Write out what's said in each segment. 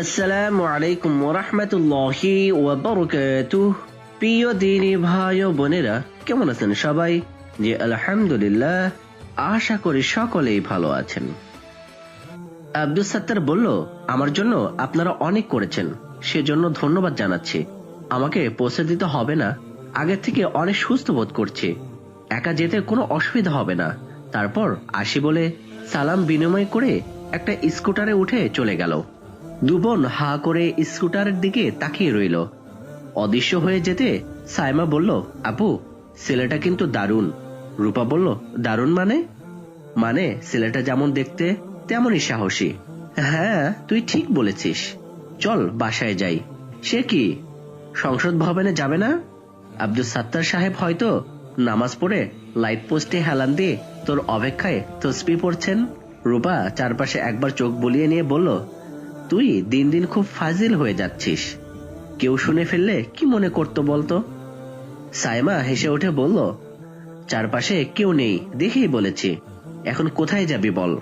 আসসালামু আলাইকুম ওরহমতুল্লাহি ওয়াবারাকাতুহ। প্রিয় দিনী ভাই ও বোনেরা, কেমন আছেন সবাই? যে আলহামদুলিল্লাহ, আশা করি সকলেই ভালো আছেন। আব্দুল সাত্তার বলল, আমার জন্য আপনারা অনেক করেছেন, সেজন্য ধন্যবাদ জানাচ্ছি। আমাকে পৌঁছে দিতে হবে না, আগে থেকে অনেক সুস্থ বোধ করছি। একা যেতে কোনো অসুবিধা হবে না। তারপর আসি বলে সালাম বিনিময় করে একটা স্কুটারে উঠে চলে গেল। দুবন হা করে স্কুটারের দিকে তাকিয়ে রইল। অদৃশ্য হয়ে যেতে সাইমা বলল, আপু, ছেলেটা কিন্তু দারুণ। রূপা বলল, দারুণ মানে? মানে ছেলেটা যেমন দেখতে, তেমনই সাহসী। হ্যাঁ তুই ঠিক বলেছিস। চল, বাসায় যাই। সে কি? সংসদ ভবনে যাবে না? আব্দুল সাত্তার সাহেব হয়তো নামাজ পড়ে লাইট পোস্টে হেলান দিয়ে তোর অপেক্ষায় তসবি পড়ছেন? রূপা চারপাশে একবার চোখ বুলিয়ে নিয়ে বলল তুই দিন দিন খুব ফাজিল হয়ে যাচ্ছিস। কেউ শুনে ফেললে কি মনে করতো বলতো? সাইমা হেসে উঠে বলল, চারপাশে কেউ নেই, দেখেই বলেছি। এখন কোথায় যাবি বল?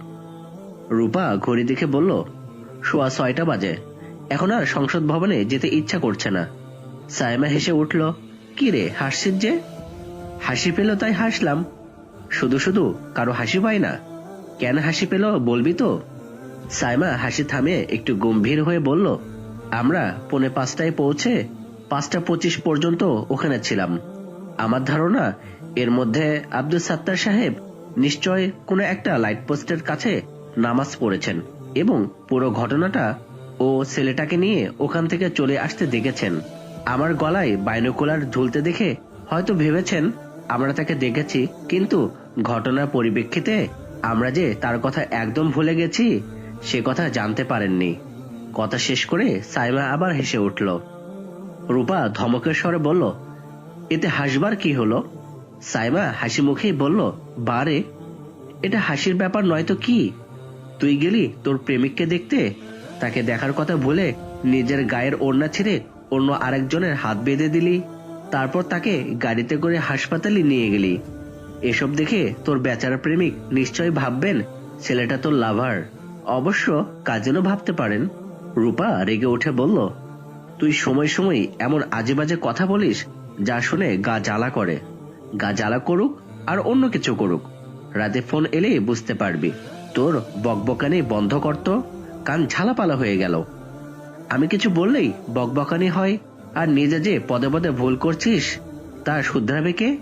রূপা ঘড়ি দেখে বলল, সোয়া ছয়টা বাজে। এখন আর সংসদ ভবনে যেতে ইচ্ছা করছে না। সাইমা হেসে উঠল, কি রে, হাসছিস যে? হাসি পেল তাই হাসলাম। শুধু শুধু কারও হাসি পায় না। কেন হাসি পেল বলবি তো? সাইমা হাসি থামিয়ে একটু গম্ভীর হয়ে বলল, আমরা পৌনে পাঁচটায় পৌঁছে পাঁচটা পঁচিশ পর্যন্ত ওখানে ছিলাম। আমার ধারণা এর মধ্যে আব্দুল সাত্তার সাহেব নিশ্চয় কোনো একটা লাইট পোস্টের কাছে নামাজ পড়েছেন এবং পুরো ঘটনাটা ও ছেলেটাকে নিয়ে ওখান থেকে চলে আসতে দেখেছেন। আমার গলায় বাইনোকুলার ঝুলতে দেখে হয়তো ভেবেছেন, আমরা তাকে দেখেছি, কিন্তু ঘটনার পরিপ্রেক্ষিতে আমরা যে তার কথা একদম ভুলে গেছি সে কথা জানতে পারেননি। কথা শেষ করে সাইমা আবার হেসে উঠল। রূপা ধমকের স্বরে বলল, এতে হাসবার কি হলো? সাইমা হাসি মুখেই বলল, বারে, এটা হাসির ব্যাপার নয় তো কি? তুই গেলি তোর প্রেমিককে দেখতে? তাকে দেখার কথা ভুলে নিজের গায়ের ওড়না ছেড়ে অন্য আরেকজনের হাত বেঁধে দিলি? তারপর তাকে গাড়িতে করে হাসপাতালে নিয়ে গেলি? এসব দেখে তোর বেচারা প্রেমিক নিশ্চয় ভাববেন, ছেলেটা তোর লাভার অবশ্য কাজেনও ভাবতে পারেন। রূপা রেগে উঠে বলল, তুই সময় সময় এমন আজে বাজে কথা বলিস যা শুনে গা জ্বালা করে। গা জ্বালা করুক আর অন্য কিছু করুক। রাতে ফোন এলে বুঝতে পারবি। তোর বকবকানি বন্ধ করত কান ঝালাপালা হয়ে গেল। আমি কিছু বললেই বকবকানি হয়, আর নিজে যে পদে পদে ভুল করছিস, তা শুধরাবে কে?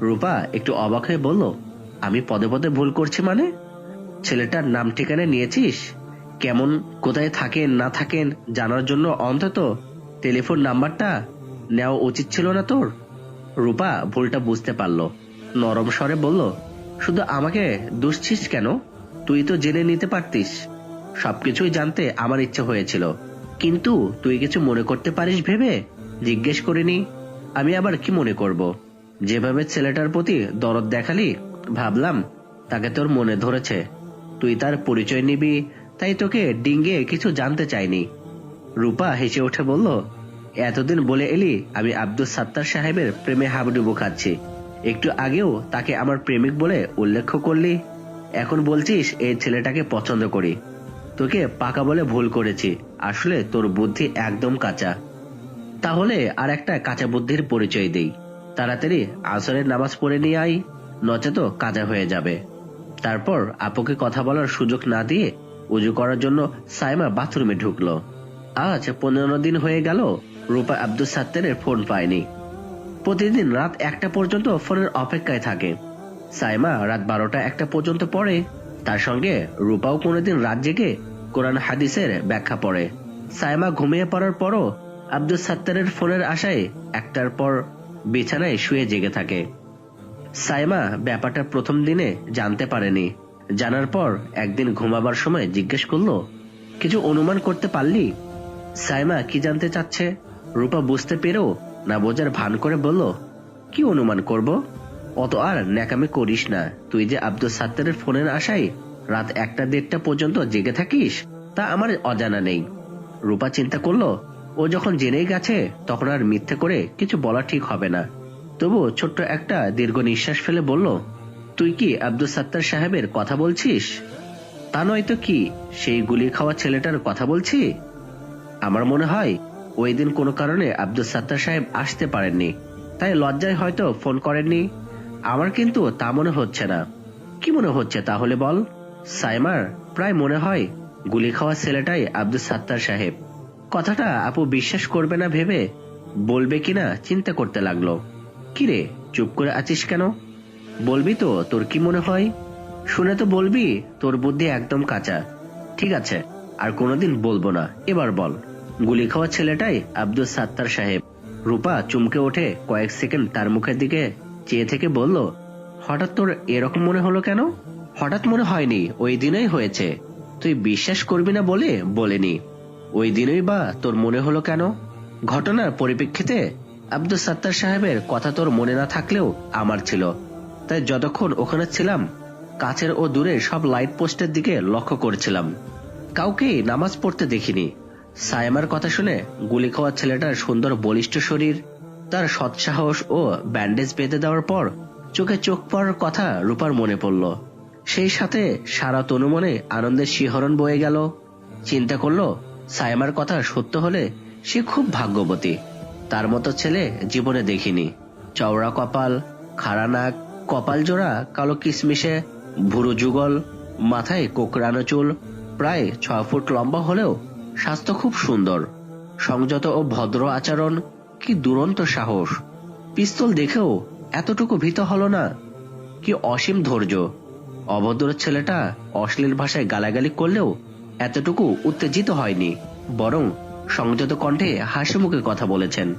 রূপা একটু অবাক হয়ে বলল, আমি পদে পদে ভুল করছি মানে? ছেলেটার নাম ঠিকানা নিয়েছিস? কেমন, কোথায় থাকেন, না থাকেন, জানার জন্য অন্তত টেলিফোন নাম্বারটা নেওয়া উচিত ছিল না তোর? রূপা ভুলটা বুঝতে পারল। নরম স্বরে বলল, শুধু আমাকে দুষছিস কেন? তুই তো জেনে নিতে পারতিস। সবকিছুই জানতে আমার ইচ্ছে হয়েছিল। কিন্তু তুই কিছু মনে করতে পারিস ভেবে? জিজ্ঞেস করিনি। আমি আবার কি মনে করব? যেভাবে ছেলেটার প্রতি দরদ দেখালি, ভাবলাম তাকে তোর মনে ধরেছে। তুই তার পরিচয় নিবি, তাই তোকে ডিঙ্গে কিছু জানতে চাইনি। রূপা হেসে উঠে বলল, এতদিন বলে এলি আমি আব্দুল সাত্তার সাহেবের প্রেমে হাবুডুবু খাচ্ছি। একটু আগেও তাকে আমার প্রেমিক বলে উল্লেখ করলি। এখন বলছিস এই ছেলেটাকে পছন্দ করি। তোকে পাকা বলে ভুল করেছি। আসলে তোর বুদ্ধি একদম কাঁচা। তাহলে আর একটা কাঁচা বুদ্ধির পরিচয় দেই। তাড়াতাড়ি আসরের নামাজ পড়ে নিয়ে আই নচেত কাজা হয়ে যাবে। তারপর আপুকে কথা বলার সুযোগ না দিয়ে উজু করার জন্য সাইমা বাথরুমে ঢুকলো। আজ পনেরো দিন হয়ে গেল, রূপা আব্দুল সাত্তারের ফোন পায়নি। প্রতিদিন রাত একটা পর্যন্ত ফোনের অপেক্ষায় থাকে। সাইমা রাত বারোটা একটা পর্যন্ত পড়ে। তার সঙ্গে রূপাও কোনোদিন রাত জেগে কোরআন হাদিসের ব্যাখ্যা পড়ে। সাইমা ঘুমিয়ে পড়ার পরও আব্দুল সাত্তারের ফোনের আশায় একটার পর বিছানায় শুয়ে জেগে থাকে। সাইমা ব্যাপারটা প্রথম দিনে জানতে পারেনি। জানার পর একদিন ঘুমাবার সময় জিজ্ঞেস করল, কিছু অনুমান করতে পারলি? সাইমা কি জানতে চাচ্ছে? রূপা বুঝতে পেরেও না বোঝার ভান করে বলল, কি অনুমান করব? অত আর ন্যাকামি করিস না। তুই যে আব্দুল সাত্তারের ফোনের আশায় রাত একটা দেড়টা পর্যন্ত জেগে থাকিস, তা আমার অজানা নেই। রূপা চিন্তা করল, ও যখন জেনেই গেছে, তখন আর মিথ্যে করে কিছু বলা ঠিক হবে না। তবু ছোট্ট একটা দীর্ঘ নিঃশ্বাস ফেলে বলল, তুই কি আব্দুল সাত্তার সাহেবের কথা বলছিস? তা নয় তো কি, সেই গুলি খাওয়া ছেলেটার কথা বলছি? আমার মনে হয়, ওই দিন কোনো কারণে আব্দুল সাত্তার সাহেব আসতে পারেননি, তাই লজ্জায় হয়তো ফোন করেননি। আমার কিন্তু তা মনে হচ্ছে না। কি মনে হচ্ছে তাহলে বল? সাইমার, প্রায় মনে হয়, গুলি খাওয়া ছেলেটাই আব্দুল সাত্তার সাহেব। কথাটা আপু বিশ্বাস করবে না ভেবে, বলবে কিনা চিন্তা করতে লাগল। কিরে, চুপ করে আছিস কেন? বলবি তো, তোর কি মনে হয়? শুনে তো বলবি, তোর বুদ্ধি একদম কাঁচা। ঠিক আছে, আর কোনোদিন বলব না। এবার বল, গুলি খাওয়া ছেলেটাই আব্দুল সাত্তার সাহেব। রূপা চুমকে ওঠে, কয়েক সেকেন্ড তার মুখের দিকে চেয়ে থেকে বলল, হঠাৎ তোর এরকম মনে হলো কেন? হঠাৎ মনে হয়নি, ওই দিনই হয়েছে। তুই বিশ্বাস করবি না বলে বলেনি। ওই দিনই বা তোর মনে হলো কেন? ঘটনার পরিপ্রেক্ষিতে আব্দুল সাত্তার সাহেবের কথা তোর মনে না থাকলেও আমার ছিল। তাই যতক্ষণ ওখানে ছিলাম, কাছের ও দূরে সব লাইট পোস্টের দিকে লক্ষ্য করছিলাম। কাউকে নামাজ পড়তে দেখিনি। সায়েমার কথা শুনে গুলি খাওয়া ছেলেটার সুন্দর বলিষ্ঠ শরীর, তার সৎসাহস ও ব্যান্ডেজ বেঁধে দেওয়ার পর চোখে চোখ পড়ার কথা রূপার মনে পড়ল। সেই সাথে সারা তনুমনে আনন্দের শিহরণ বয়ে গেল। চিন্তা করল সায়েমার কথা সত্য হলে সে খুব ভাগ্যবতী। তার মতো ছেলে জীবনে দেখিনি। চওড়া কপাল, খাড়া নাক, কপাল জোড়া, কালো কিসমিশে ভুরু যুগল, মাথায় কোকড়ানো চুল, প্রায় ছ ফুট লম্বা হলেও স্বাস্থ্য খুব সুন্দর। সংযত ও ভদ্র আচরণ, কি দুরন্ত সাহস। পিস্তল দেখেও এতটুকু ভীত হল না, কি অসীম ধৈর্য। অভদ্র ছেলেটা অশ্লীল ভাষায় গালাগালি করলেও এতটুকু উত্তেজিত হয়নি, বরং সংযত কণ্ঠে হাসি মুখে কথা বলেছেন।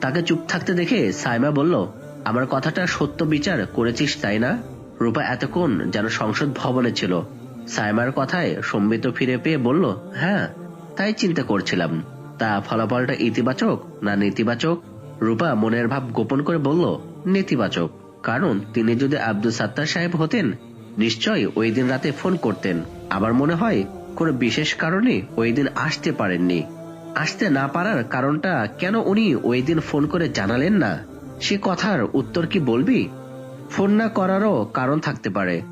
তাকে চুপ থাকতে দেখে সাইমা বলল, আমার কথাটা সত্য বিচার করেছিস, তাই না? রূপা এতক্ষণ যেন সংসদ ভবনে ছিল। সাইমার কথায় সম্বিত ফিরে পেয়ে বলল হ্যাঁ তাই চিন্তা করছিলাম। তা ফলাফলটা ইতিবাচক না নেতিবাচক? রূপা মনের ভাব গোপন করে বলল, নেতিবাচক। কারণ তিনি যদি আব্দুল সাত্তার সাহেব হতেন, নিশ্চয়ই ওই দিন রাতে ফোন করতেন। আমার মনে হয় কোনো বিশেষ কারণে ওই দিন আসতে পারেননি। আসতে না পারার কারণটা কেন উনি ওই দিন ফোন করে জানালেন না? সে কথার উত্তর কি বলবি? ফোন না করারও কারণ থাকতে পারে।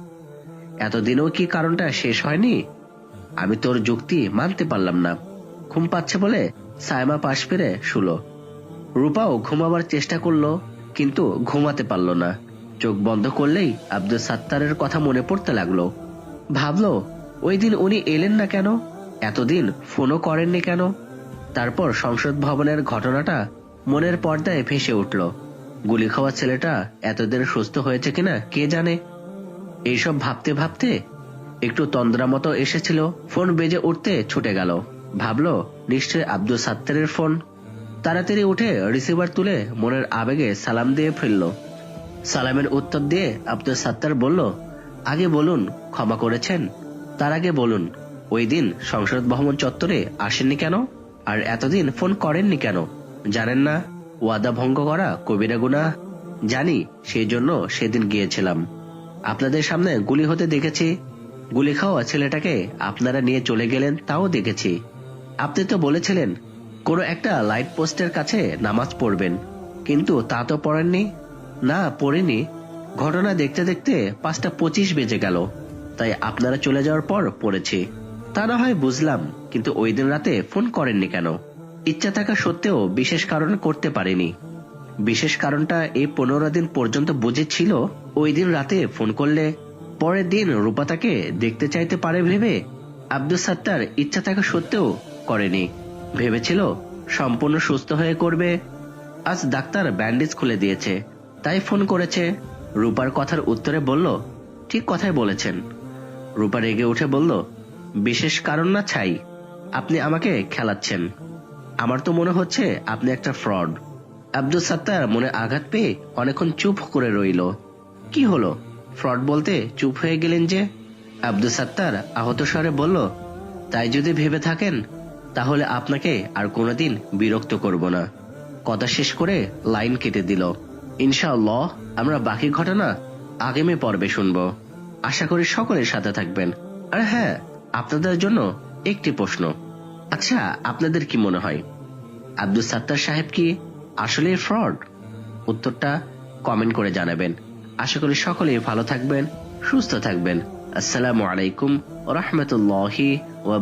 এতদিনও কি কারণটা শেষ হয়নি? আমি তোর যুক্তি মানতে পারলাম না। ঘুম পাচ্ছে বলে সায়মা পাশ ফিরে শুলো। রূপাও ঘুমাবার চেষ্টা করল, কিন্তু ঘুমাতে পারল না। চোখ বন্ধ করলেই আব্দুল সাত্তারের কথা মনে পড়তে লাগল। ভাবলো, ওই দিন উনি এলেন না কেন? এতদিন ফোনও করেননি কেন? তারপর সংসদ ভবনের ঘটনাটা মনের পর্দায় ভেসে উঠল। গুলি খাওয়া ছেলেটা এতদিন সুস্থ হয়েছে কিনা কে জানে? এইসব ভাবতে ভাবতে একটু তন্দ্রা মতো এসেছিল, ফোন বেজে উঠতে ছুটে গেল। ভাবলো, নিশ্চয় আব্দুল সাত্তারের ফোন। তাড়াতাড়ি উঠে রিসিভার তুলে মনের আবেগে সালাম দিয়ে ফেলল। সালামের উত্তর দিয়ে আব্দুল সাত্তার বলল, আগে বলুন, ক্ষমা করেছেন? তার আগে বলুন, ওই দিন সংসদ ভবন চত্বরে আসেননি কেন? আর এতদিন ফোন করেননি কেন? জানেন না? ওয়াদা ভঙ্গ করা কবিরা গুনা জানি সেই জন্য সেদিন গিয়েছিলাম। আপনাদের সামনে গুলি হতে দেখেছি। গুলি খাওয়া ছেলেটাকে আপনারা নিয়ে চলে গেলেন, তাও দেখেছি। আপনি তো বলেছিলেন, কোনো একটা লাইট পোস্টের কাছে নামাজ পড়বেন। কিন্তু তা তো পড়েননি। না, পড়িনি। ঘটনা দেখতে দেখতে পাঁচটা পঁচিশ বেজে গেল। তাই আপনারা চলে যাওয়ার পর পড়েছি। তা না হয় বুঝলাম, কিন্তু ওই দিন রাতে ফোন করেননি কেন? ইচ্ছা থাকা সত্ত্বেও বিশেষ কারণে করতে পারেনি। বিশেষ কারণটা এই পনেরো দিন পর্যন্ত বুঝেছিল ওই দিন রাতে ফোন করলে পরের দিন রূপা তাকে দেখতে চাইতে পারে ভেবে আব্দুল সাত্তার ইচ্ছা থাকা সত্ত্বেও করেনি। ভেবেছিল সম্পূর্ণ সুস্থ হয়ে করবে। আজ ডাক্তার ব্যান্ডেজ খুলে দিয়েছে, তাই ফোন করেছে। রূপার কথার উত্তরে বলল, ঠিক কথাই বলেছেন। রূপা রেগে উঠে বলল বিশেষ কারণ না ছাই, আপনি আমাকে খেলাচ্ছেন। আমার তো মনে হচ্ছে আপনি একটা ফ্রড। আব্দুল সাত্তার মনে আঘাত পেয়ে অনেকক্ষণ চুপ করে রইল। কি হলো? ফ্রড বলতে চুপ হয়ে গেলেন যে? আব্দুল সাত্তার আহত স্বরে বলল, তাই যদি ভেবে থাকেন, তাহলে আপনাকে আর কোনোদিন বিরক্ত করব না। কথা শেষ করে লাইন কেটে দিল। ইনশাআল্লাহ, আমরা বাকি ঘটনা আগামী পর্বে শুনব। আশা করি সকলের সাথে থাকবেন। আর হ্যাঁ আপনাদের জন্য একটি প্রশ্ন। আচ্ছা আপনাদের কি মনে হয়? আব্দুল সাত্তার সাহেব কি আসলে ফ্রড উত্তরটা কমেন্ট করে জানাবেন। আশা করি সকলে ভালো থাকবেন, সুস্থ থাকবেন। আসসালামু আলাইকুম রহমতুল্লাহি ওয়া